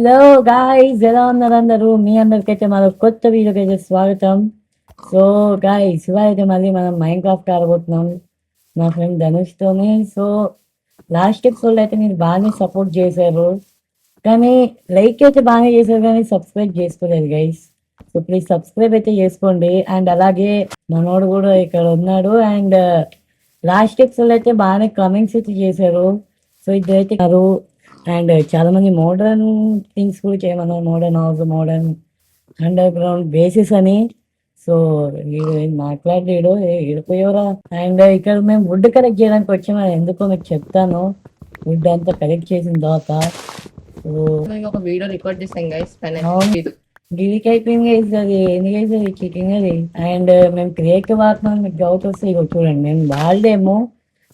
Hello guys ఎలా ఉన్నారు అందరూ మీ అందరికైతే మన కొత్త వీడియోకి అయితే స్వాగతం. సో గాయస్ ఇవాళ అయితే మళ్ళీ మనం మైండ్ క్రాఫ్ట్ ఆడబోతున్నాం. నా ఫ్రెండ్ ధనుష్తోనే. సో లాస్ట్ ఎపిసోడ్ అయితే మీరు బాగానే సపోర్ట్ చేశారు. కానీ లైక్ అయితే బాగానే చేశారు కానీ సబ్స్క్రైబ్ చేసుకోలేదు గైస్ సో ప్లీజ్ సబ్స్క్రైబ్ అయితే చేసుకోండి. అండ్ అలాగే మనోడు కూడా ఇక్కడ ఉన్నాడు. అండ్ లాస్ట్ ఎపిసోడ్ అయితే బాగానే కమెంట్స్ అయితే చేశారు. సో ఇద్దరైతే అండ్ చాలా మంది మోడర్న్ థింగ్స్ కూడా చేయమన్నారు modern house modern underground basis అని. సో వీడు మాట్లాడలేడు. వెళ్ళిపోయేవరా అండ్ ఇక్కడ మేము వుడ్ కలెక్ట్ చేయడానికి వచ్చాము? అది ఎందుకో మీకు చెప్తాను. వుడ్ అంతా కలెక్ట్ చేసిన తర్వాత ఒక వీడియో రికార్డ్ చేసాం గైస్ గిరికి అయిపోయింది గైస్ అది ఎందుకు అది చికెన్ అది. అండ్ మేము క్రియేట్ వాడుతున్నాం మీకు డౌట్ వస్తే ఇగో చూడండి. మేము వాడలేము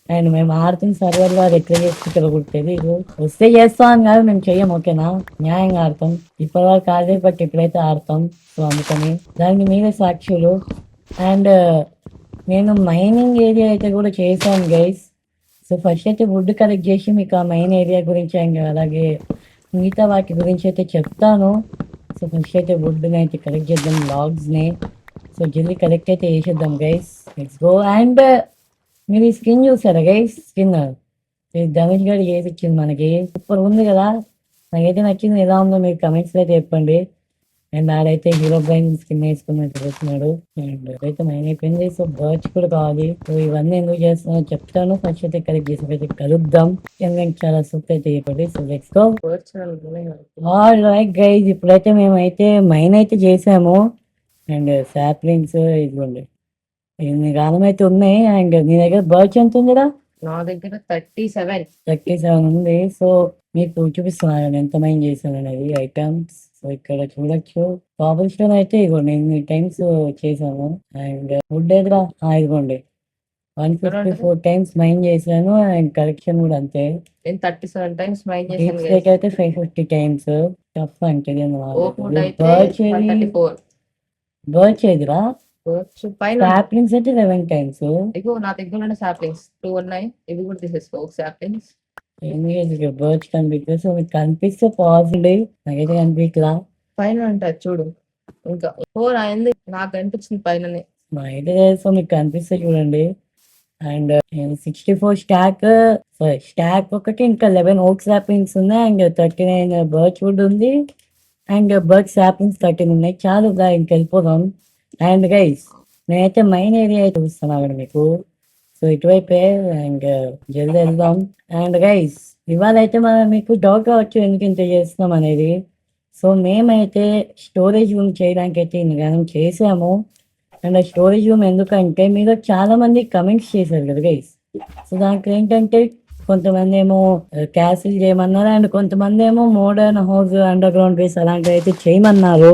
అండ్ మేము ఆడుతున్న సర్వర్ వారు ఎట్లా చేస్తే కూడా తెలియదు వస్తే చేస్తాం కాదు మేము చెయ్యం ఓకేనా? న్యాయంగా ఆడతాం. ఇప్పటి వరకు ఆడలేదు బట్ ఇప్పుడైతే ఆడతాం సో అందుకని. దానికి మీరే సాక్షులు. అండ్ నేను మైనింగ్ ఏరియా అయితే కూడా చేశాను గైస్ సో ఫస్ట్ అయితే వుడ్ కలెక్ట్ చేసి మీకు ఆ మెయిన్ ఏరియా గురించి అండ్ అలాగే మిగతా వాటి గురించి అయితే చెప్తాను. సో ఫస్ట్ అయితే వుడ్ని అయితే కలెక్ట్ చేద్దాం లాగ్స్ని సో జల్దీ కలెక్ట్ అయితే చేసేద్దాం గైస్ లెట్స్ గో అండ్ మీరు ఈ స్కిన్ చూసారా గైస్ స్కిన్ ధనుష్ గారు చేసి ఇచ్చింది మనకి సూపర్ ఉంది కదా? నాకైతే నచ్చింది. ఎలా ఉందో మీరు కమెంట్స్ అయితే చెప్పండి. అండ్ ఆడైతే హీరో బ్రైన్ స్కిన్ వేసుకుని చూస్తున్నాడు. అండ్ అయితే మైన్ అయిపోయింది సో బర్చ్ కూడా కావాలి. సో ఇవన్నీ ఎందుకు చేస్తున్నా చెప్తాను. ఫస్ట్ అయితే కలెక్ట్ చేసి అయితే కలుద్దాం. ఎందుకంటే చాలా సూపర్ అయితే చెప్పండి. So let's go all right guys ఇప్పుడైతే మేమైతే మైన్ అయితే చేసాము. అండ్ సాప్లింగ్స్ ఇదిగోండి. ఎన్ని కాలం అయితే ఉన్నాయి అండ్ నీ దగ్గర బర్చ్ ఎంత ఉందిరా నా దగ్గర థర్టీ సెవెన్. థర్టీ సెవెన్ ఉంది. సో మీకు చూపిస్తున్నాను ఎంత మైన్ చేశాను అనేది ఐటమ్స్. సో ఇక్కడ చూడొచ్చు. కాబుల్ స్టోన్ అయితే ఇదిగోండి ఎన్ని టైమ్స్ చేశాను. అండ్ వుడ్ ఎదురా ఇదిగోండి. One fifty four times mine చేశాను. అండ్ కలెక్షన్ కూడా అంతే. నేను థర్టీ సెవెన్ టైమ్స్ డీప్ చేశాను అయితే ఫైవ్ ఫిఫ్టీ టైమ్స్ టఫ్ అంటే బర్చ్ బర్చ్ ఏదిరా పైన సాప్లింగ్స్ అయితే లెవెన్ టైమ్స్ ఇగో నా దగ్గర ఉన్న సాప్లింగ్స్ టూ ఉన్నాయి. ఇవి కూడా తీసేసుకో ఒక సాప్లింగ్స్ బర్చ్ కనిపిస్తుంది. సో మీకు కనిపిస్తే పాజిబుల్ నాకైతే కనిపించలా పైన ఉంటుంది చూడు. ఇంకా ఫోర్ అయింది. నాకు అనిపించింది పైననే. అయితే సో మీకు కనిపిస్తే చూడండి. And sixty four stack stack ఒకటి ఇంకా లెవెన్ ఓక్ సాప్లింగ్స్ ఉన్నాయి. And thirty nine birch wood ఉంది. అండ్ బర్చ్ సాప్లింగ్స్ థర్టీన్ ఉన్నాయి. చాలు ఇంక వెళ్ళిపోదాం అండ్ గైస్ నేనైతే మైన్ ఏరియా అయితే అక్కడ మీకు. సో ఇటువైపే అండ్ uh, జల్దీ వెళ్దాం. అండ్ గైస్ ఇవాళ అయితే మనం మీకు డౌట్ కావచ్చు ఎందుకు ఇంత చేస్తున్నాం అనేది. సో మేమైతే స్టోరేజ్ రూమ్ చేయడానికి అయితే ఇంతగానం చేసాము అండ్ స్టోరేజ్ రూమ్ ఎందుకంటే మీరు చాలా మంది కమెంట్స్ చేశారు కదా గైస్ సో దానికి ఏంటంటే కొంతమంది ఏమో uh, క్యాసిల్ చేయమన్నారు అండ్ కొంతమంది ఏమో modern house underground base అలాంటివి అయితే చేయమన్నారు.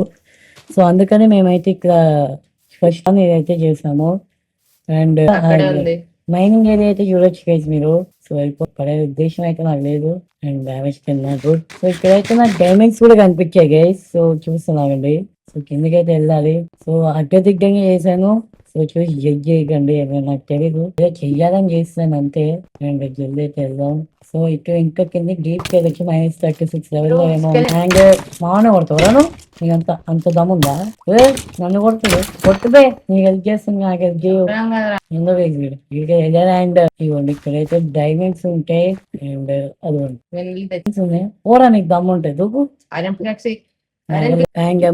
సో అందుకని మేమైతే ఇక్కడ ఫస్ట్ ఇదైతే చేసాము. అండ్ మైనింగ్ ఏరియా అయితే చూడొచ్చు గైస్ మీరు. సో వెళ్ళిపో పడే ఉద్దేశం అయితే నాకు లేదు. అండ్ డ్యామేజ్ తిన్నాడు సో ఇక్కడైతే నాకు డైమండ్స్ కూడా కనిపించాయి గైస్ సో చూస్తున్నానండి సో కిందకైతే వెళ్ళాలి. సో అడ్డదిడ్డంగా చేశాను. సో చూసి జడ్జ్ చేయకండి ఏమైనా నాకు తెలీదు. ఏదో చెయ్యాలని చేస్తాను అంతే. అండ్ జల్దీ వెళ్దాం సో ఇటు ఇంకా కింద డీప్కి వచ్చి మైనస్ థర్టీ సిక్స్ లెవెల్లో ఏమో అండ్ మామూలు కొడతాను నీకు అంత అంత దమ్ముందా నన్ను కొడుతుంది. కొట్టుబే నీకు హెల్ప్ చేస్తుంది నాకు హెల్ప్ చేయవు చెప్పాం కదరా. ఎందో వేసి ఇక్కడ అండ్ ఇవ్వండి. ఇక్కడైతే డైమండ్స్ ఉంటాయి అండ్ నేను diamonds ఉన్నాయి. ఓరా నీకు దమ్ము ఉంటుంది దూకు.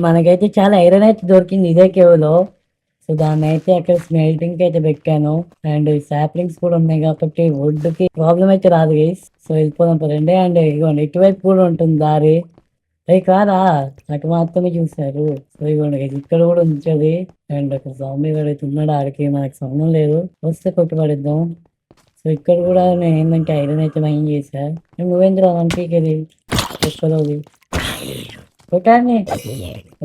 మనకైతే చాలా ఐరన్ అయితే దొరికింది ఇదే కేవలో. సో దాన్ని అయితే అక్కడ స్మెల్టింగ్కి అయితే పెట్టాను. అండ్ సాప్లింగ్స్ కూడా ఉన్నాయి కాబట్టి వుడ్కి ప్రాబ్లం అయితే రాదు గైస్. సో వెళ్ళిపోదాం పదండి. అండ్ ఇదిగోండి ఇటువైపు కూడా ఉంటుంది దారి. అవి కాదా అటు మాత్రమే చూశారు. సో ఇవ్వండి ఇక్కడ కూడా ఉంచది అండ్ ఒక స్వామి కూడా అయితే ఉన్నాడు ఆడికి మనకు సంబంధం లేదు. వస్తే కొట్టుపడిద్దాం సో ఇక్కడ కూడా నేను ఏంటంటే ఐరన్ అయితే మైన్ చేశా. నువ్వేంద్ర అనిపించేది ఒక్కరోజు కొట్టాన్ని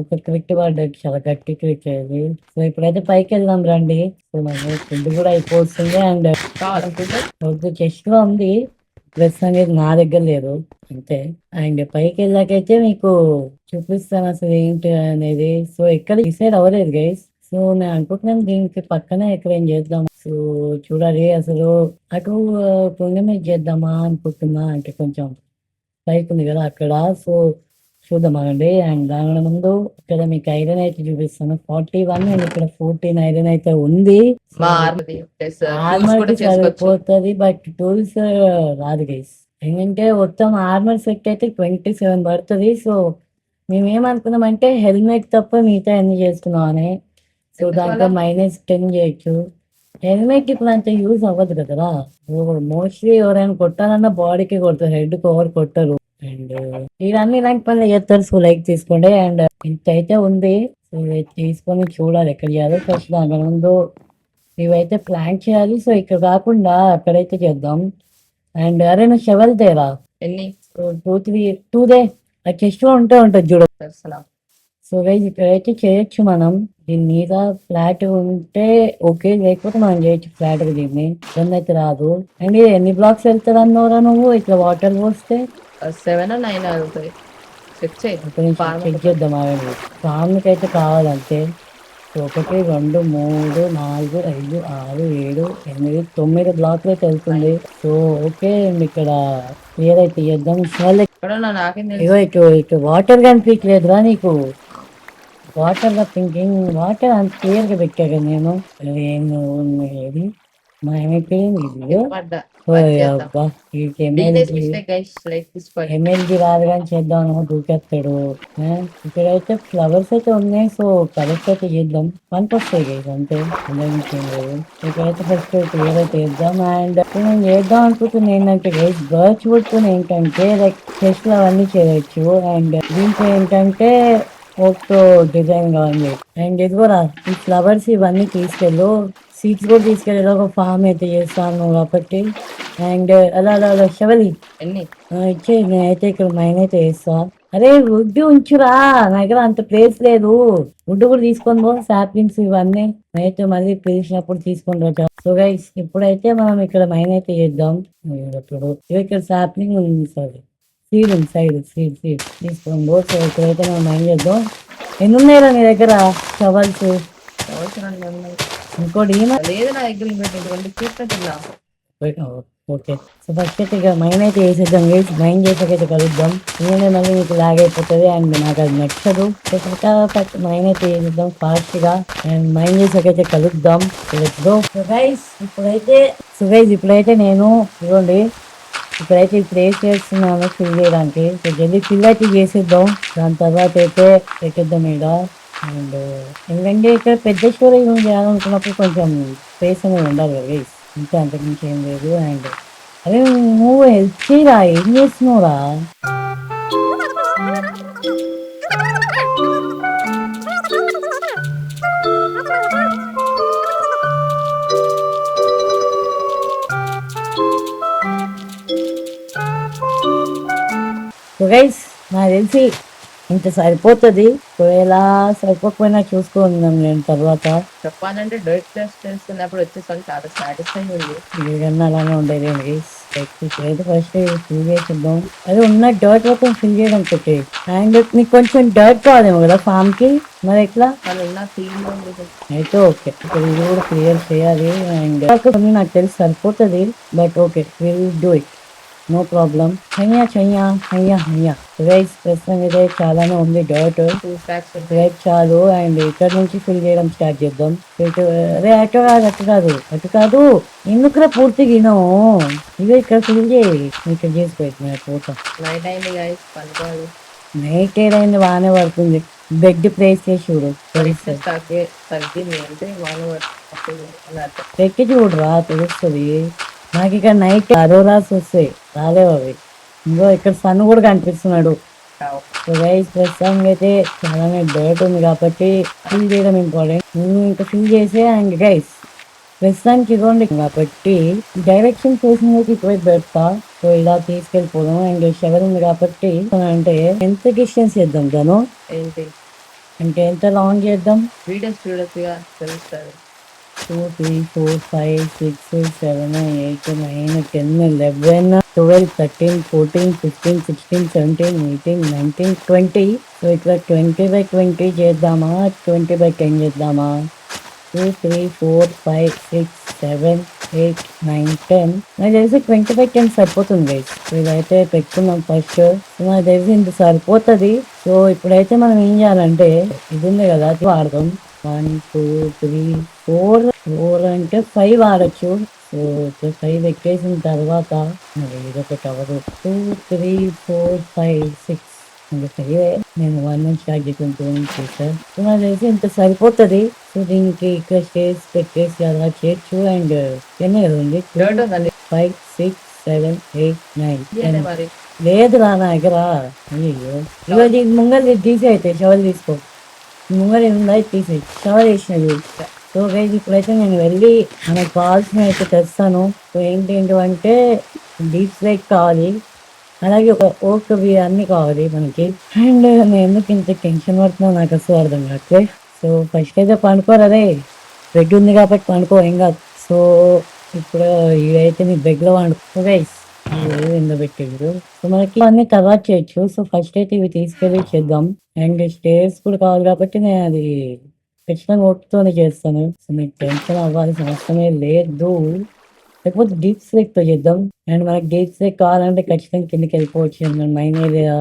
ఒక క్రిక్ పడ్డది చాలా గట్టి క్రిక్ అది. సో ఇప్పుడైతే పైకి వెళ్దాం రండి. సో మన ఫుడ్ కూడా అయిపోతుంది అండ్ వద్దు చెస్ట్లో ఉంది. డ్రెస్ అనేది నా దగ్గర లేదు. అంతే. అండ్ పైకి వెళ్ళాకైతే మీకు చూపిస్తాను అసలు ఏంటి అనేది. సో ఎక్కడ డిసైడ్ అవ్వలేదు గైస్ సో నేను అనుకుంటున్నాను దీనికి పక్కనే ఎక్కడ ఏం చేద్దాం సో చూడాలి అసలు. అటు పుణ్యమే చేద్దామా అనుకుంటున్నా. అంటే కొంచెం పైకి ఉంది కదా అక్కడ. సో చూద్దామండి. అండ్ దాని ముందు ఇక్కడ మీకు ఐరన్ అయితే చూపిస్తాను. ఫార్టీ వన్ అండ్ ఇక్కడ ఫోర్టీన్ ఐరన్ అయితే ఉంది ఆర్మర్ సరిపోతుంది బట్ టూల్స్ రాదు గైస్ ఎందుకంటే మొత్తం ఆర్మర్ సెట్ అయితే ట్వంటీ సెవెన్ పడుతుంది. సో మేము ఏమనుకున్నామంటే హెల్మెట్ తప్ప మిగతా అన్ని చేసుకున్నాం అని సో దాంట్లో? మైనస్ టెన్ చేయొచ్చు. హెల్మెట్ ఇప్పుడు అంత యూజ్ అవ్వదు కదా. మోస్ట్లీ ఎవరైనా కొట్టాలన్నా బాడీకి కొడతారు హెడ్ కవర్ కొట్టరు. అండ్ ఇవన్నీ ఇలాంటి పనులు చేస్తారు సో లైక్ తీసుకోండి. అండ్ ఇంత అయితే ఉంది సో తీసుకొని చూడాలి ఎక్కడ చేయాలో. ఫస్ట్ దాని ముందు ఇవైతే ప్లాన్ చేయాలి. సో ఇక్కడ కాకుండా అక్కడైతే చేద్దాం. అండ్ అరే నువ్వు షవల్ తేరా ఎన్ని? టూ త్రీ టూ దే. ఆ చెస్ట్ ఉంటే ఉంటుంది చూడు. సో గైజ్ ఇక్కడైతే చేయొచ్చు మనం. దీని మీద ఫ్లాట్ ఉంటే ఓకే లేకపోతే మనం చేయొచ్చు ఫ్లాట్ దీన్ని. ఇబ్బంది అయితే రాదు. అండ్ ఎన్ని బ్లాక్స్ వెళ్తారు అన్నవరా నువ్వు? ఇట్లా వాటర్ పోస్తే? సెవెన్ నైన్ అవుతాయి చెక్ చేయి. Farm చెక్ చేద్దాం ఫామ్కి అయితే కావాలంటే ఒకటి రెండు మూడు నాలుగు ఐదు ఆరు ఏడు ఎనిమిది తొమ్మిది బ్లాక్లు అయితే వెళ్తుంది సో ఓకే ఇక్కడ క్లియర్ అయితే ఇగో ఇటు ఇటు వాటర్ కనిపించలేదురా నీకు? వాటర్గా థింకింగ్ వాటర్ అంత క్లియర్గా పెట్టా కదా నేను నేను ఏది? ఎమ్మెల్యే రాదు కానీ చేద్దాం అనుకో దూకేస్తాడు. ఇక్కడైతే ఫ్లవర్స్ అయితే ఉన్నాయి సో కలెక్ట్ అయితే చేద్దాం. పనికి వస్తాయి గైస్ అంతే. లేదు ఇక్కడైతే ఫస్ట్ క్లియర్ అయితే చేద్దాం. అండ్ నేను చేద్దాం అనుకుంటున్నా ఏంటంటే గైస్ బర్చ్ వుడ్ ఏంటంటే లైక్ చెస్ట్ అవన్నీ చేయొచ్చు. అండ్ దీంట్లో ఏంటంటే ఒక డిజైన్ కావాలి. అండ్ ఇది కూడా ఈ ఫ్లవర్స్ ఇవన్నీ తీసుకెళ్ళు. సీడ్స్ కూడా తీసుకెళ్ళి ఒక ఫామ్ అయితే చేస్తాను కాబట్టి. అండ్ అలా అలా అలా శవలి. ఇచ్చే నేనైతే ఇక్కడ మైన్ అయితే వేస్తా అరే వుడ్ ఉంచురా. నా దగ్గర అంత ప్లేస్ లేదు. వుడ్ కూడా తీసుకొని పో సాప్లింగ్స్ ఇవన్నీ. అయితే మళ్ళీ పిలిచినప్పుడు తీసుకొని వచ్చా సో గైస్ ఇప్పుడైతే మనం ఇక్కడ మైన్ అయితే చేద్దాం. ఇప్పుడు ఇక్కడ సాప్లింగ్ ఉంది సారీ సీడ్ ఉంది సైడ్ సీడ్ సీడ్ తీసుకొని పో. సో ఇక్కడైతే మనం మైన్ చేద్దాం. ఎన్ని ఉన్నాయిరా నీ దగ్గర? షవల్స్. ఇంకోటి లేదు నా దగ్గర ఇంకోటి చూసినట్టున్నా ఓకే సో ఫస్ట్ అయితే ఇక మైన్ అయితే వేసేద్దాం వేసి మైన్ చేసాకైతే కలుద్దాం. ఎందుకంటే మళ్ళీ మీకు లాగ్ అయిపోతుంది అండ్ నాకు అది నచ్చదు. సో ఫటాఫట్ మైన్ అయితే వేసేద్దాం ఫాస్ట్గా అండ్ మైన్ చేసాకైతే కలుద్దాం. గో గైస్ ఇప్పుడైతే సో గైస్ ఇప్పుడైతే నేను ఇవ్వండి ఇప్పుడైతే ఇప్పుడు ఏం చేస్తున్నాను ఫిల్ చేయడానికి. సో జల్దీ ఫిల్ అయితే చేసేద్దాం. దాని తర్వాత అయితే పెట్టేద్దాం ఇక. అండ్ ఎందుకంటే ఇక్కడ పెద్ద స్టోరేజ్ చేయాలనుకున్నప్పుడు కొంచెం స్పేస్ అనేది ఉండాలి కదా గైస్ ఇంకా అంతకుమించి ఏం లేదు. అండ్ అరే నువ్వు హెల్ప్ చేయరా? ఏం చేస్తున్నావురా? గైస్ నాకు తెలిసి ఇంత సరిపోతుంది. ఒకవేళ సరిపోకపోయినా చూసుకుందాం నేను తర్వాత. చెప్పాలంటే డైట్ టెస్ట్ చేస్తున్నప్పుడు వచ్చేసరికి చాలా సాటిస్ఫై ఉంది. ఏదన్నా అలానే ఉండేది ఇప్పుడైతే ఫస్ట్ ఫిల్ చేసేద్దాం. అదే ఉన్న డర్ట్ మొత్తం ఫిల్ చేయడం పెట్టి అండ్ నీకు కొంచెం డర్ట్ కాదేమో కదా ఫామ్కి? మరి ఎట్లా? అయితే ఓకే. ఇది కూడా క్లియర్ చేయాలి. అండ్ నాకు తెలిసి సరిపోతుంది. But okay will do it no problem చెయ్యా చెయ్యా చెయ్యా చెయ్యా రైస్ ప్రస్తుతం ఇదే చాలానే ఉంది డర్ట్ టూ స్టాక్స్ రైట్ చాలు అండ్ ఇక్కడ నుంచి ఫిల్ చేయడం స్టార్ట్ చేద్దాం. అరే అటు కాదు అటు కాదు అటు కాదు. ఎందుకురా పూర్తి గినో ఇదే ఇక్కడ ఫిల్ చేయి. ఇక్కడ చేసి పెట్టిన పోతా. నైట్ అయింది గైస్ నైట్ ఏదైంది? బాగానే పడుతుంది. బెడ్ ప్లేస్ చేసి చూడు. పెట్టి చూడరా తెలుస్తుంది. నాకు ఇక్కడ నైట్ అరోరాస్ వస్తాయి. రాలేవు అవి. ఇంకో ఇక్కడ సన్ కూడా కనిపిస్తున్నాడు. ప్రస్తుతానికి అయితే చాలానే డర్ట్ ఉంది కాబట్టి ఫిల్ చేయడం ఇంపార్టెంట్ నువ్వు ఇంకా ఫిల్ చేసే అండ్ గైస్ ప్రస్తుతానికి ఇవ్వండి కాబట్టి డైరెక్షన్ చేసిన ఇటువైపు పెడతా. సో ఇలా తీసుకెళ్ళిపోదాం. అండ్ షవర్ ఉంది కాబట్టి అంటే ఎంత డిస్టెన్స్ చేద్దాం తను? ఏంటి? అంటే ఎంత లాంగ్ చేద్దాం? వీడియోస్ చూడొచ్చుగా తెలుస్తుంది two three four five six seven eight nine ten eleven twelve thirteen fourteen fifteen sixteen seventeen eighteen nineteen twenty so ఇట్లా ట్వంటీ బై ట్వంటీ చేద్దామా? ట్వంటీ బై టెన్ చేద్దామా? Two three four five six seven eight nine ten నాకు తెలిసి twenty five ten సరిపోతుంది guys ఇదైతే పెట్టుకున్నాం first నాకు తెలిసి ఇంత సరిపోతుంది. సో ఇప్పుడైతే మనం ఏం చేయాలంటే ఇది ఉంది కదా వాడదాం. One two three four. Four అంటే ఫైవ్ ఆడచ్చు. సో ఫైవ్ ఎక్కేసిన తర్వాత మరి ఇదొకటి అవ్వదు. Two three four five six. సరే నేను వన్ నుంచి స్టార్ట్ చేసుకుంటూ చేశాను సో నాకు తెలిసి ఇంత సరిపోతుంది. సో దీనికి ఇక్కడ స్టేజ్ పెట్టేసి అలా చేయొచ్చు. అండ్ ఎన్ని ఉంది. Five six seven eight nine లేదు రా నా దగ్గర అయ్యో ఇవాళ ముంగల్ తీసి అయితే. షవర్ తీసుకో. ముంగర ఉందా ఇది కవర్ షవర్ సో గైజ్ ఇప్పుడైతే నేను వెళ్ళి మనకు కావాల్సిన అయితే తెస్తాను. సో ఏంటి అంటే డీప్ ఫ్రైక్ కావాలి. అలాగే ఒక ఓకే అన్నీ అన్ని కావాలి మనకి. అండ్ నేను ఎందుకు ఇంత టెన్షన్ పడుతున్నా నాకు అసలు అర్థం కాకే సో ఫస్ట్ అయితే పండుకోరు అదే. బెడ్ ఉంది కాబట్టి పండుకో ఏం కాదు. సో ఇప్పుడు ఇవైతే నీ బెడ్లో పండుకో. గైస్ ఎండబెట్టారు సో మనకి అన్ని తర్వాత చేయొచ్చు. సో ఫస్ట్ అయితే ఇవి తీసుకెళ్ళి చేద్దాం. అండ్ స్టేర్స్ కూడా కావాలి కాబట్టి నేను అది ఖచ్చితంగా ఓటుతోనే చేస్తాను. సో మీకు టెన్షన్ అవ్వాల్సిన అవసరమే లేదు. లేకపోతే డీప్ స్లేక్తో చేద్దాం. అండ్ మనకి డీప్ స్లేక్ కావాలంటే ఖచ్చితంగా కిందకి వెళ్ళిపోవచ్చు. మైన్ ఏరియా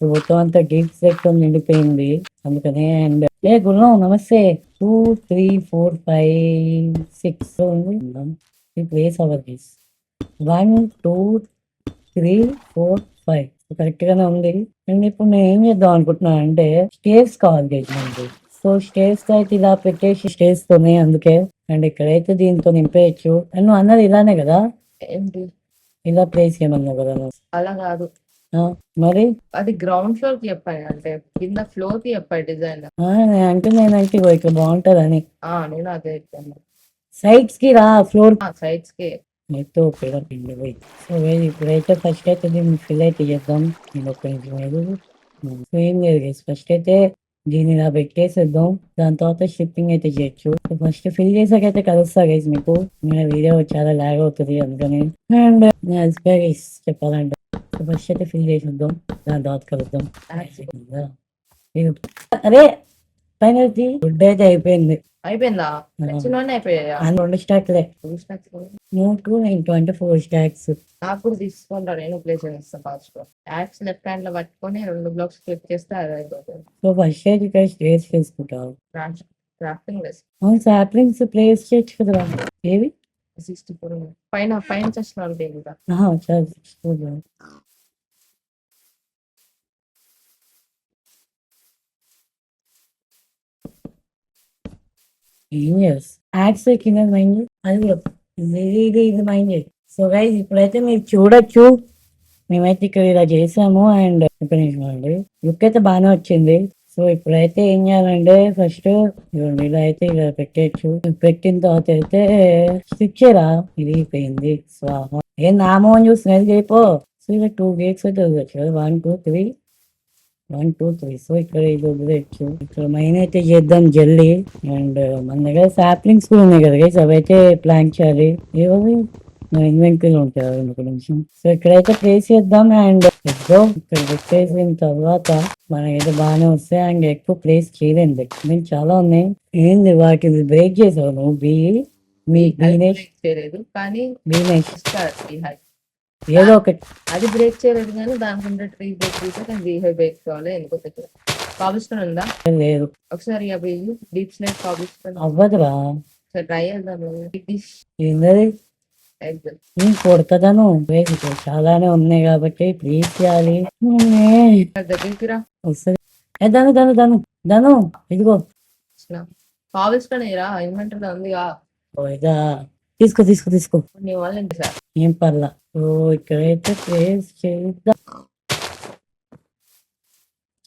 మొత్తం అంతా డీప్ స్లేక్తో నిండిపోయింది. అందుకనే అండ్ ఏ గురువు నమస్తే. Two three four five six ఉంది place our this one two three four five correct గానే ఉంది. అండ్ ఇప్పుడు నేను ఏం చేద్దాం అనుకుంటున్నాను అంటే స్టేర్స్ కావాలి మనకి సో స్టేర్స్ అయితే ఇలా పెట్టేసి స్టేర్స్ తోనే అందుకే. అండ్ ఇక్కడైతే దీంతో నింపేయచ్చు. అండ్ నువ్వు అన్నది ఇలానే కదా? ఇలా ప్లేస్ చేయమన్నావు కదా నువ్వు. అలా కాదు. ఆ, మరి? అది గ్రౌండ్ ఫ్లోర్కి చెప్పాయి అంటే కింద ఫ్లోర్కి చెప్పాయి డిజైన్ అంటే నేనంటే ఇగో ఇక్కడ బాగుంటదని. ఆ నేను అదే సైడ్స్కి రా ఫ్లోర్ సైడ్స్కి. నెట్టు కూడా పిండి పోయి సో ఇప్పుడైతే ఫస్ట్ అయితే దీన్ని ఫిల్ అయితే చేద్దాం నేను ఒక నిమిషం లేదు సో ఏం లేదు గైస్ ఫస్ట్ అయితే దీన్ని ఇలా పెట్టేసేద్దాం దాని తర్వాత షిప్పింగ్ అయితే చేయొచ్చు ఫస్ట్ ఫిల్ చేసాకైతే కలుస్తా గైస్ మీకు నేను వీడియో చాలా లాగ్ అవుతుంది అందుకని అండ్ గైస్ చెప్పాలంటే ఫస్ట్ అయితే ఫిల్ చేసేద్దాం దాని తర్వాత కలుద్దాం అరే ఫైనల్ గుడ్ అయితే అయిపోయింది అయిపోయిందా? తెచ్చినోనే అయిపోయా ఆ రెండు స్టాక్లే. Four stocks. నాకు కూడా తీసుకుంటా నేను ప్లే చేస్తాను ఫాస్ట్ యాక్స్ లెఫ్ట్ హ్యాండ్లో పట్టుకొని రెండు బ్లాక్స్ క్లిక్ చేస్తే అది అయిపోతుంది. సో ఫస్ట్ అయితే ఇక్కడ స్టేజ్ చేసుకుంటావు. క్రాఫ్టింగ్ లెస్ అవును సాప్లింగ్స్ ప్లేస్ చేయొచ్చు కదరా ఏవి? సిక్స్టీ ఫోర్ పైన పైన చేసిన జీనియస్ ఆహా, చాలా యాడ్స్ కింద మైండ్ అది కూడా ఇది ఇది ఇది మైండ్ సో గైజ్ ఇప్పుడైతే మీరు చూడొచ్చు. మేమైతే ఇక్కడ ఇలా చేసాము అండ్ అండి లుక్ అయితే బాగానే వచ్చింది. సో ఇప్పుడైతే ఏం చేయాలంటే ఫస్ట్ ఇదిగోండి ఇలా అయితే ఇలా పెట్టచ్చు పెట్టిన తర్వాత అయితే స్టిచ్ చేయరా ఇది అయిపోయింది సో ఏం నామం చూస్తున్నది చేయపో సో ఇలా టూ గేట్స్ అయితే one two three one two three so ఇక్కడ ఇది వదిలేయచ్చు ఇక్కడ మైన్ అయితే చేద్దాం జల్దీ అండ్ మన దగ్గర సాప్లింగ్స్ కూడా ఉన్నాయి కదా guys, అవి అయితే ప్లాన్ చేయాలి. ఏవి నా ఇన్వెంటరీలో ఉంటాయి ఒక నిమిషం. సో ఇక్కడైతే ప్లేస్ చేద్దాం. అండ్ ఎక్కువ ఇక్కడ పెట్టేసిన తర్వాత మనకైతే బాగానే వస్తాయి. అండ్ ఎక్కువ ప్లేస్ చేయలేను నేను చాలా ఉన్నాయి. ఏంది వాటిని బ్రేక్ చేసావు నువ్వు? బీ మీ చేయలేదు. కానీ బిహైవ్ ఏదో ఒకటి. అది బ్రేక్ చేయలేదు కానీ దానికంటే ట్రీ బ్రేక్ చేస్తే కానీ బిహైవ్ బ్రేక్ కావాలి ఎందుకో తెలియదు కాబుల్స్టోన్ ఉందా? లేదు. ఒకసారి అవి డీప్ స్నేక్ కాబుల్స్టోన్ అవ్వదురా. ఒకసారి ట్రై చేద్దాము నేను కొడతాను వేసుకో చాలానే ఉన్నాయి కాబట్టి ప్లీజ్ చేయాలి. దగ్గరికి రా. వస్తుంది. దను దను దను దను ఇదిగో. కాబుల్స్టోన్ రా ఇన్వెంటరీ ఉందిగా. ఓ ఇదా. తీసుకో తీసుకో తీసుకో. నీ వల్ల సార్ ఏం పర్లా. ఓ ఇక్కడైతే ప్లేస్ చేద్దాం.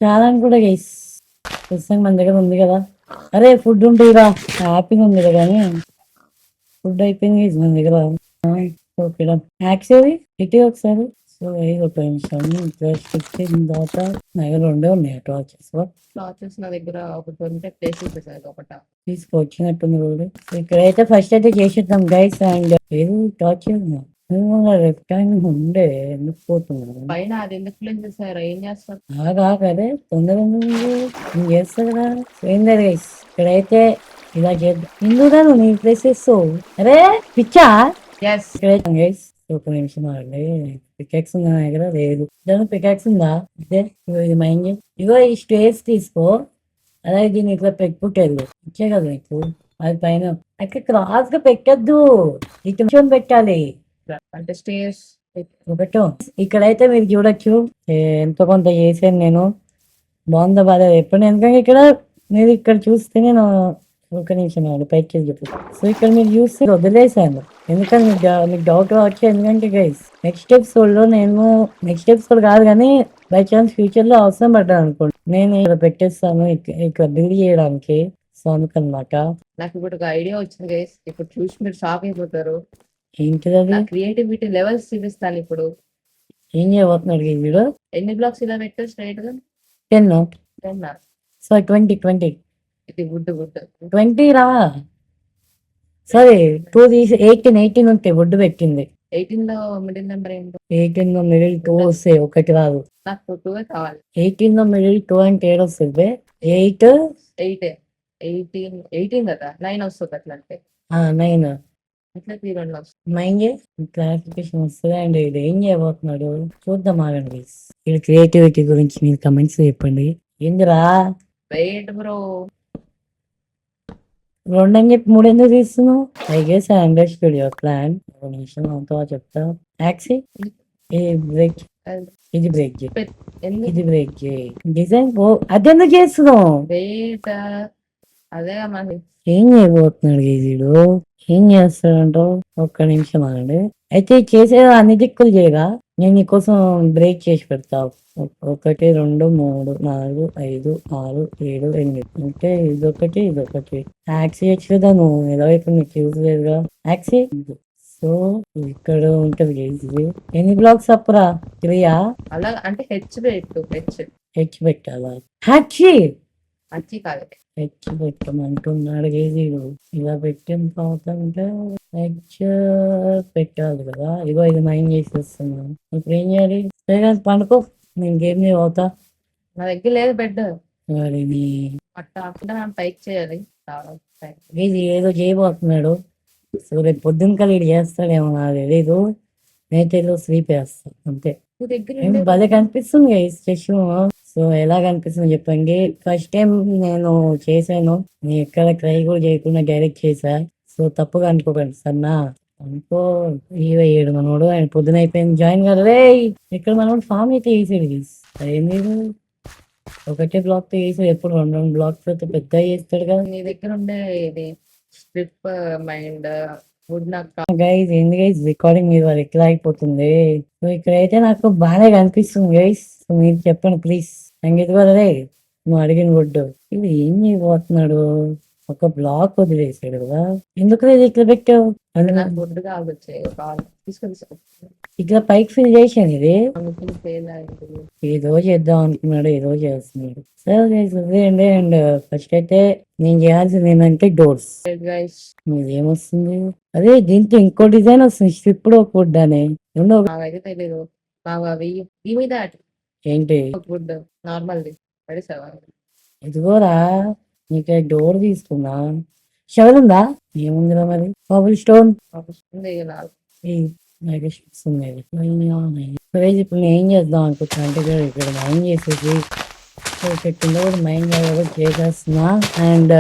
చాలా కూడా గైస్ ప్రస్తుతం మన దగ్గర ఉంది కదా. అరే ఫుడ్ ఉంటుందిరా హ్యాపీగా ఉంది కదా కానీ ఫుడ్ అయిపోయింది guys మన దగ్గర. ఓకే యాక్స్ ఏది ఇటు ఒకసారి. సో ఇది ఒక నిమిషం. జస్ట్ ఇచ్చిన తర్వాత నా దగ్గర రెండే ఉన్నాయి. టార్చెస్ క్లాచెస్ నా దగ్గర ఒకటి ఉంటే ప్లేస్ ఇప్పేసారు ఒకట. తీసుకొచ్చినట్టుంది ఇక్కడైతే ఫస్ట్ అయితే చేసేద్దాం గైస్ అండ్ ఏది టార్చ్ హ్యాండ్ ఉండే ఎందుకు పోతున్నాను పైన అది ఎందుకు ప్లేస్ చేశారు? ఏం చేస్తారు? ఆగా అదే తొందరగా ఉంది. నేను చేస్తా కదా? ఏం గైస్ ఇక్కడైతే ఇలా చేద్దాం. ఇందుగా నువ్వు నీ ప్లేస్ చేస్తావు. అరే పిచ్చా? ఎస్ గైస్ ఒక నిమిషం ఆగండి. పికాక్స్ ఉందా నా దగ్గర? లేదు. దాని పికాక్స్ ఉందా? ఇదే ఇది మైండ్ ఇగో ఈ స్టేస్ తీసుకో. అలాగే దీన్ని ఇట్లా పెట్టుకుంటేది ఇచ్చే కదా నీకు? అది పైన. అక్కడ క్రాస్గా పెట్టద్దు. ఇటు పెట్టాలి. అంటే స్టేస్ ఒకటో. ఇక్కడైతే మీరు చూడొచ్చు. ఎంతో కొంత చేశాను నేను. బాగుందా బాగా ఎప్పుడు ఎందుకంటే ఇక్కడ మీరు ఇక్కడ చూస్తే నేను ఒక నిమిషం ఆగు, పైకి చెప్పు. సో ఇక్కడ మీరు చూస్తే వదిలేసాను ఎందుకంటే మీకు మీకు డౌట్ రావచ్చు ఎందుకంటే గైస్ నెక్స్ట్ ఎపిసోడ్లో నేను నెక్స్ట్ ఎపిసోడ్ కాదు కానీ బై ఛాన్స్ ఫ్యూచర్లో అవసరం పడ్డాను అనుకోండి. నేను ఇక్కడ పెట్టేస్తాను ఇక- ఇక్కడ బిల్డ్ చేయడానికి. సో అందుకనమాట. నాకు ఇప్పుడు ఒక ఐడియా వచ్చింది గైస్ ఇప్పుడు చూసి మీరు షాక్ అయిపోతారు. ఏంటిది క్రియేటివిటీ లెవెల్స్ చూపిస్తాను ఇప్పుడు. ఏం చేయబోతున్నాడు ఈ వీడియో ఎన్ని బ్లాక్స్ ఇలా పెట్టారు స్ట్రైట్గా ten. Ten so twenty twenty. ఇది గుడ్ గుడ్. ట్వంటీ రా. సరే టూ తీసి ఎయిటీన్ ఎయిటీన్ ఉంటే ఒడ్డు పెట్టింది. ఎయిటీన్లో మిడిల్ నెంబర్ ఏంటో? ఎయిటీన్లో మిడిల్ టూ వస్తే ఒకటి రాదు. నాకు టూ కావాలి. ఎయిటీన్లో మిడిల్ టూ అంటే ఏడు వస్తుంది? ఎయిట్? ఎయిట్. ఎయిటీన్ ఎయిటీన్ కదా? నైన్ వస్తుంది అట్లా అంటే నైన్. మైండ్ క్లారిఫికేషన్ వస్తుంది అండ్ ఇది? ఏం చేయబోతున్నాడు? చూద్దాం ఆగండి. ఇది క్రియేటివిటీ గురించి మీరు కమెంట్స్ చెప్పండి. ఏందిరా? వెయిట్ బ్రో రెండు అని చెప్పి మూడు ఎందుకు తీస్తున్నావు? I guess I understood your plan ఒక నిమిషం అంతా చెప్తా. యాక్సీ ఇది బ్రేక్ ఇది బ్రేక్ ఇది బ్రేక్ డిజైన్ పో అదెందుకు చేస్తున్నావు? అదే ఏం చేయబోతున్నాడు గీజీడు ఏం చేస్తాడంటో ఒక్క నిమిషం ఆగండి. అయితే చేసే అన్ని దిక్కులు చేయగా నేను నీకోసం బ్రేక్ చేసి పెడతా. ఒక- ఒకటి రెండు మూడు నాలుగు ఐదు ఆరు ఏడు ఎనిమిది. అంటే ఇదొకటి ఇదొకటి. యాక్సీ కదా నువ్వు. ఎలా ఇప్పుడు నీకు యూజ్ లేదుగా. యాక్సీ సో ఇక్కడ ఉంటది గీజీ ఎన్ని బ్లాక్స్ అప్పురా? త్రీయా అలా అంటే హెచ్ పెట్టు హెచ్ హెచ్ పెట్టాలా? హ్యాచీ అచ్చి కాదు హెచ్ పెట్టమంటున్నాడు గేజీడు ఇలా పెట్టిన తర్వాత అంటే హెచ్ పెట్టాలి కదా. ఇగో ఇది మైండ్ చేసేస్తున్నాను ఇప్పుడు ఏం చేయాలి? సరే పండుకో. నేను గేమ్ అవుతా నా దగ్గర లేదు బెడ్. మరి నీ అట్లా మనం పైకి చేయాలి. గేజీ ఏదో చేయబోతున్నాడు. సో రేపు పొద్దున్న కలిగి చేస్తాడేమో నాకు తెలీదు. నేనైతే ఏదో స్లీప్ వేస్తాను అంతే. భలే కనిపిస్తుంది స్టెచ్యూ సో ఎలాగనిపిస్తుంది చెప్పండి? ఫస్ట్ టైం నేను చేశాను. నేను ఎక్కడ ట్రై కూడా చేయకుండా డైరెక్ట్ చేశా. సో తప్పుగా అనుకోకండి. సన్నా అనుకో ఇరవై ఏడు మనోడు. ఆయన పొద్దున అయిపోయింది. జాయిన్ కాదు. రే ఇక్కడ మనోడు ఫామ్ అయితే వేసాడు గైస్ అదేంది ఒకటే బ్లాక్తో వేసాడు. ఎప్పుడు రెండు రెండు బ్లాక్స్తో పెద్ద చేస్తాడు కదా. నీ దగ్గర ఉండే ఇది స్ట్రిప్ మైండ్ uh, గైస్ నాకు గైజ్ ఏంది గైజ్ రికార్డింగ్ మీద ఎట్లా అయిపోతుంది సో ఇక్కడైతే నాకు బాగానే కనిపిస్తుంది గైస్ మీరు చెప్పండి ప్లీజ్ సంగీత్ కూడా రే నువ్వు అడిగిన గుడ్డు. ఇది ఏం చేయబోతున్నాడు? ఒక బ్లాక్ వదిలేసాడు కదా. ఎందుకు లేదు ఇట్లా పెట్టావు? అది నాకు కావాలి తీసుకొని ఇట్లా పైకి ఫిల్ చేశాను ఇది. ఏదో చేద్దాం అనుకున్నాడు ఏదో చేస్తున్నాడు. సరే అండ్. ఫస్ట్ అయితే నేను చేయాల్సింది ఏంటంటే డోర్స్ గైస్ ఏమొస్తుంది అదే దీంతో ఇంకో డిజైన్ వస్తుంది. ఇప్పుడు ఒక వుడ్ అనే. ఏంటి? నార్మల్ ఇదిగోరా. నీకు డోర్ తీసుకున్నా షవల్ ఉందా ఏముందిరా మరి? బబుల్ స్టోన్ ఇప్పుడు నేను ఏం చేద్దాం అనుకుంటున్నా అంటే ఇక్కడ మైండ్ చేసేసి కింద కూడా మైండ్ కూడా చేసేస్తున్నా. అండ్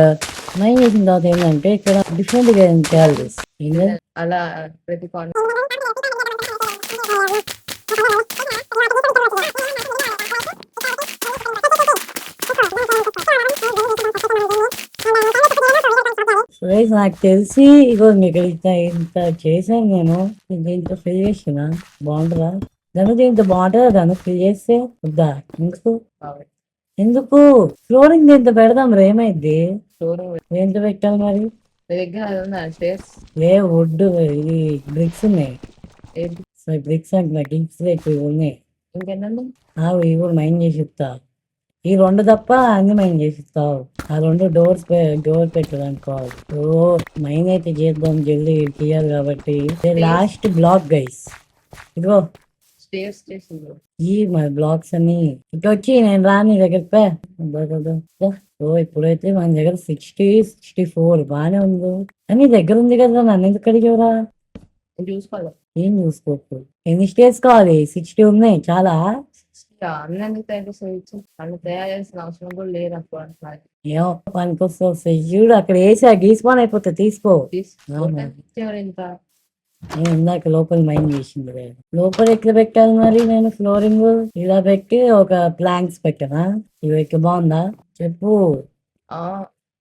మైండ్ చేసిన తర్వాత ఏంటంటే ఇక్కడ డిఫరెంట్గా ఏం చేయాలి? అలా ప్రతి guys, నాకు తెలిసి ఇగో మీకు ఇంత ఇంత చేశాను నేను దీంతో ఫిల్ చేసిన బాగుంటుందా దాని దీంతో బాగుంటుందా దాన్ని ఫిల్ చేస్తే వద్దా ఎందుకు ఎందుకు ఫ్లోరింగ్ దీంతో పెడదాం రే ఏమైంది స్టోర్ దేంతో పెట్టాలి మరి ఏ వుడ్ ఇది బ్రిక్స్ ఉన్నాయి బ్రిక్స్ అంటే ఎక్కువ ఉన్నాయి ఇంకేంటండి ఆ ఇవి మైండ్ చేసి ఇస్తా ఈ రెండు తప్ప అన్ని మైండ్ చేసి ఇస్తావు ఆ రెండు డోర్స్ డోర్ పెట్టాలనుకోవాలి ఓ మైండ్ అయితే చేద్దాం జల్దీ తీయాలి కాబట్టి. లాస్ట్ బ్లాక్ గైస్ ఇదిగో. ఈ మన బ్లాగ్స్ అన్ని. ఇటు వచ్చి నేను రాని నీ దగ్గర పే. దా, దా, దా, దా. ఓ ఇప్పుడైతే మన దగ్గర సిక్స్టీ సిక్స్టీ ఫోర్ బాగానే ఉంది. అని దగ్గర ఉంది కదా నన్ను ఎందుకు అడిగేవరా? చూసుకోవాలి ఏం చూసుకోకు ఎన్ని స్టేట్స్ కావాలి? సిక్స్టీ ఉన్నాయి చాలా? అన్నీ తయారు చేసిన అవసరం కూడా లేదు చూడు అక్కడ వేసి ఆ గీసుకొని అయిపోతే తీసుకో. ఇంత? నేను ఇందాక లోపల మైండ్ చేసింది లేదు. లోపల ఎట్లా పెట్టాలి మరి? నేను ఫ్లోరింగ్ ఇలా పెట్టి ఒక ప్లాంక్స్ పెట్టనా? ఇవి బాగుందా? చెప్పు.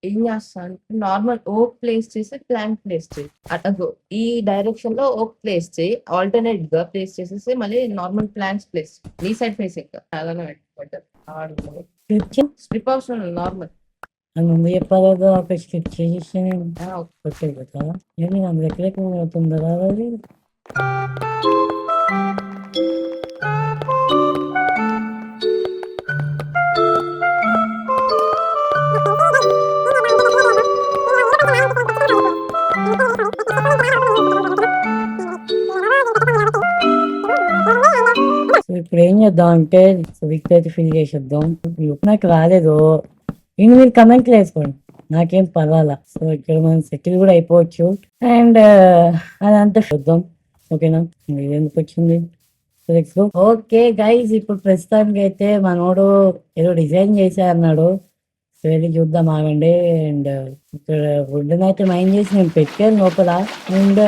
ఏం చేస్తాను? నార్మల్ ఓక్ ప్లేస్ చేసి ప్లాంక్ ప్లేస్ చేయి. అటు ఈ డైరెక్షన్లో ఓక్ ప్లేస్ చేయి. ఆల్టర్నేట్గా ప్లేస్ చేసేసి మళ్ళీ నార్మల్ ప్లాంక్స్ ప్లేస్ నీ సైడ్ ఫేసింగ్ అలానే పెట్టుకుంటారు. Script strip normal. చెప్పాలి ఒక కదా. నేను అందులో అది ఇప్పుడు ఏం చేద్దాం అంటే సో వీక్ అయితే ఫిల్ చేసేద్దాం ఇప్పుడు నాకు రాలేదు ఇంక మీరు కమెంట్లు వేసుకోండి నాకేం పర్వాలా సో ఇక్కడ మనం సెటిల్ కూడా అయిపోవచ్చు అండ్ అదంతా చూద్దాం ఓకేనా మీరు ఎందుకు వచ్చింది ఓకే గైజ్ ఇప్పుడు ప్రస్తుతానికి అయితే మనోడు ఏదో డిజైన్ చేశారన్నాడు వెళ్ళి చూద్దాం ఆగండి. అండ్ ఇక్కడ వుడ్ అయితే మైండ్ చేసి నేను పెట్టాను లోపల. అండ్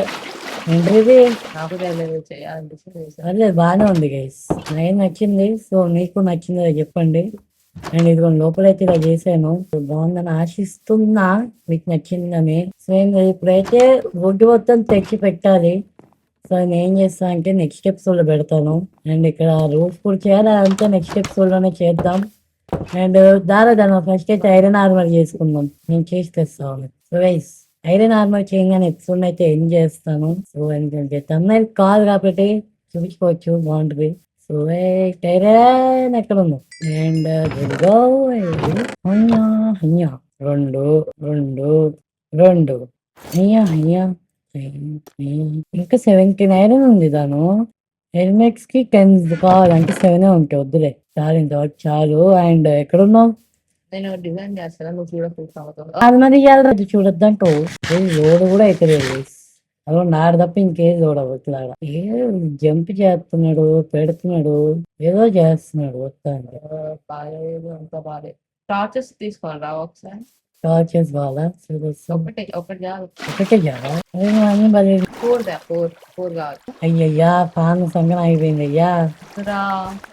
ఏంటిది? నాకు తెలియదు చేయాలనిపిస్తే చేశాను. పర్లేదు బాగానే ఉంది గైస్ నాకు నచ్చింది? సో మీకు నచ్చిందో చెప్పండి. అండ్ ఇదిగో లోపలైతే ఇలా చేశాను. బాగుందని ఆశిస్తున్నా మీకు నచ్చిందని. సో ఇంకా ఇప్పుడైతే వుడ్ మొత్తం తెచ్చి పెట్టాలి. సో నేను ఏం చేస్తా అంటే నెక్స్ట్ ఎపిసోడ్లో పెడతాను. అండ్ ఇక్కడ రూఫ్ కూడా చేయాలి అదంతా నెక్స్ట్ ఎపిసోడ్లోనే చేద్దాం. అండ్ uh, దారా దాని ఫస్ట్ అయితే ఐరన్ ఆర్మర్ చేసుకుందాం. నేను చేసి తెస్తాను సో గైస్ ఐరన్ ఆర్మర్ చేయగానే ఎపిసోడ్ అయితే ఏం చేస్తాను సో ఎందుకంటే తమిళ కాదు కాబట్టి చూపించుకోవచ్చు బాగుంటుంది. సో ఐరన్ ఎక్కడ ఉంది? అండ్ గో అయ్యా అయ్యా రెండు రెండు రెండు. అయ్యా అయ్యా ఇంకా సెవెంటీన్ ఐరన్ ఉంది దాను. హెల్మెట్స్కి టెన్ కావాలంటే సెవెన్ ఉంటాయి వద్దులే. చాలు ఇంతవరకు చాలు. అండ్ ఎక్కడున్నావు? నేను డిజైన్ చేస్తాను నువ్వు చూడకపోతావు అది మరి అది చూడొద్దంటూ. లోడ్ కూడా అయితే లేదు అదో నాడు తప్ప ఇంకేది చూడవట్లాడ ఏ జంప్ చేస్తున్నాడు పెడుతున్నాడు ఏదో చేస్తున్నాడు వస్తాను బాగాలేదు అంత బాగాలేదు. టార్చెస్ తీసుకోవాలి రా ఒకసారి. టార్చెస్ కావాలా ఒకటి ఒకటి చాలు ఒకటే చాలా అదే మరి ఫోర్ దా ఫోర్ ఫోర్ కావాలి అయ్యయ్యా పాన్ సంగం అయిపోయింది అయ్యా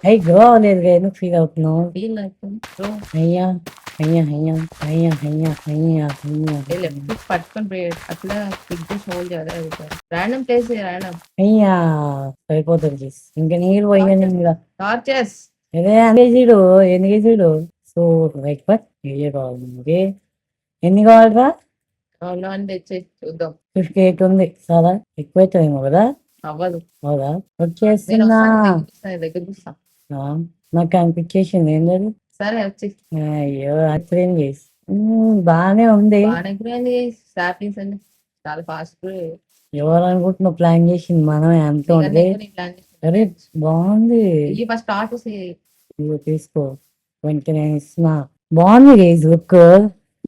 అయ్యి గ్రో అవ్వలేదు ఎందుకు ఫీల్ అవుతున్నావు ఫీల్ అవుతుంది అయ్యా అయ్యా అయ్యా అయ్యా అయ్యా అయ్యా అయ్యా లెఫ్ట్ పట్టుకొని అట్లా క్లిక్ చేసి హోల్డ్ చేయాలి ప్లేస్ అయ్యా సరిపోతుంది ఇంకా నీళ్ళు పోయింది ఇంకా టార్చెస్ అదే అందేజీడు ఎన్ని కేజీడు సో రైట్ బట్ కావాలి ఎన్ని కావాలరా? అవునా అని తెచ్చి చూద్దాం. ఫిఫ్టీ ఎయిట్ ఉంది. చాలా ఎక్కువ అవుతుందేమో కదా? అవ్వదు. అవుదా దగ్గర చూస్తా. నాకు అనిపించేసింది ఏం లేదు సరే వచ్చి. అయ్యో అట్లేం చేసి. బాగానే ఉంది. అన్ని. చాలా ఫాస్ట్ ఎవరు అనుకుంటున్నావు ప్లాన్ చేసింది మనమే అంత ఉంది అరే బాగుంది. ఫస్ట్ తీసుకో. వెంటనే నేను ఇస్తున్నా. బాగుంది గైజ్ లుక్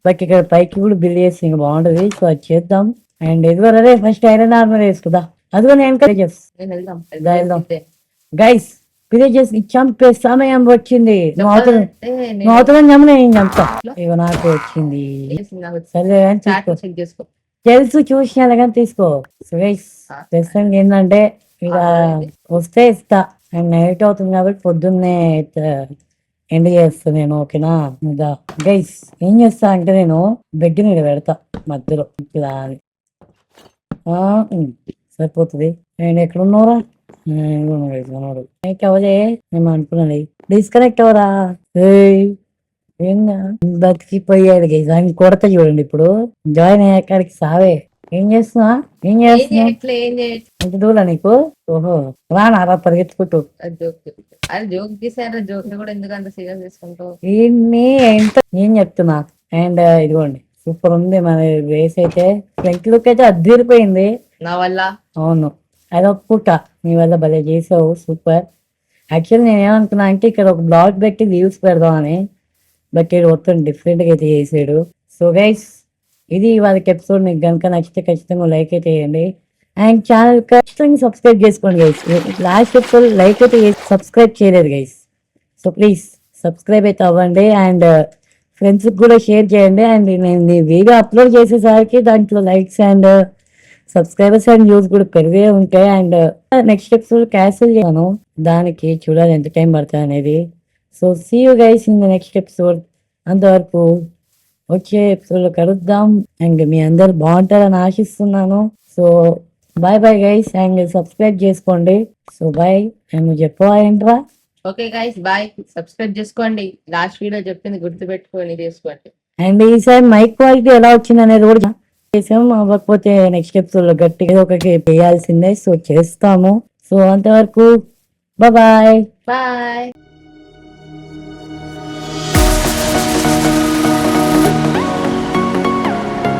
బట్ ఇక్కడ పైకి కూడా బిల్ చేసి ఇంకా బాగుంటది. సో అది చేద్దాం. అండ్ ఇదిగో అదే ఫస్ట్ ఐరన్ ఆర్మర్ వేసుకుందా. అదిగో నేను వెళ్దాం. గైస్ విలేజెస్ చంపే సమయం వచ్చింది. అవతల చంపనే నేను చంపుతా. నాకు వచ్చింది. తెలుసు చూసినా కానీ తీసుకో. సో గైస్ ప్రస్తుతానికి ఏంటంటే ఇక వస్తే ఇస్తా. అండ్ నైట్ అవుతుంది కాబట్టి పొద్దున్నే ఎండ్ చేస్తా నేను ఓకేనా? ఇంకా గైస్ ఏం చేస్తా అంటే నేను బెడ్ మీద పెడతా మధ్యలో. ఇలా అని. ఆ, ఉమ్, సరిపోతుంది. అండ్ ఎక్కడ ఉన్నారా కనెక్ట్ అవ్వదే నేను అనుకున్నాను డిస్కనెక్ట్ అవ్వరా? బతికిపోయాడు గైస్ ఆయన కొడతా చూడండి ఇప్పుడు. జాయిన్ అయ్యాకాడికి సావే. ఏం చేస్తున్నా? ఏం చేస్తున్నా? దూరం నీకు? ఓహో. రానా? పరిగెత్తుకుంటూ. అది జోక్. తీసారా జోక్ కూడా ఎందుకు అంత సీరియస్ ఎంత? ఏం చెప్తున్నా? అండ్ ఇదిగోండి. సూపర్ ఉంది. మన రేస్ అయితే ఫ్రంట్ లుక్ అయితే అద్దరిపోయింది. నా వల్ల? అవును. అదొక పూట. నీ వల్ల భలే చేసావు. సూపర్. యాక్చువల్లీ నేను ఏమనుకున్నా అంటే ఇక్కడ ఒక బ్లాగ్ పెట్టి వ్యూస్ పెడదామని. బట్ ఇది మొత్తం డిఫరెంట్గా అయితే చేసాడు. సో గైస్ ఇది వాళ్ళకి ఎపిసోడ్ మీకు కనుక నచ్చితే ఖచ్చితంగా లైక్ అయితే చేయండి. అండ్ ఛానల్ ఖచ్చితంగా సబ్స్క్రైబ్ చేసుకోండి గైస్ లాస్ట్ ఎపిసోడ్ లైక్ అయితే సబ్స్క్రైబ్ చేయలేదు గైస్ సో ప్లీజ్ సబ్స్క్రైబ్ అయితే అవ్వండి అండ్ ఫ్రెండ్స్కి uh, కూడా షేర్ చేయండి. అండ్ నేను మీ వీడియో అప్లోడ్ చేసేసరికి దాంట్లో likes and subscribers and views కూడా పెరిగే ఉంటాయి. అండ్ నెక్స్ట్ ఎపిసోడ్ క్యాన్సిల్ చేయను దానికి చూడాలి ఎంత టైం పడుతుంది అనేది. So see you guys in the next episode అంతవరకు వచ్చే ఎపిసోడ్లో కలుద్దాం. అండ్ మీ అందరు బాగుంటారని ఆశిస్తున్నాను. So bye bye guys and subscribe చేసుకోండి. సో బాయ్ నువ్వు చెప్పవా ఏంట్రా? ఓకే గైస్ బాయ్ సబ్స్క్రైబ్ చేసుకోండి. లాస్ట్ వీడియో చెప్పింది గుర్తు పెట్టుకొని చేసుకోండి. అండ్ ఈసారి మైక్ క్వాలిటీ ఎలా వచ్చింది అనేది కూడా చేసాం అవ్వకపోతే నెక్స్ట్ ఎపిసోడ్లో గట్టిగా ఒకటి వేయాల్సిందే సో చేస్తాము. సో అంతవరకు బాయ్ బాయ్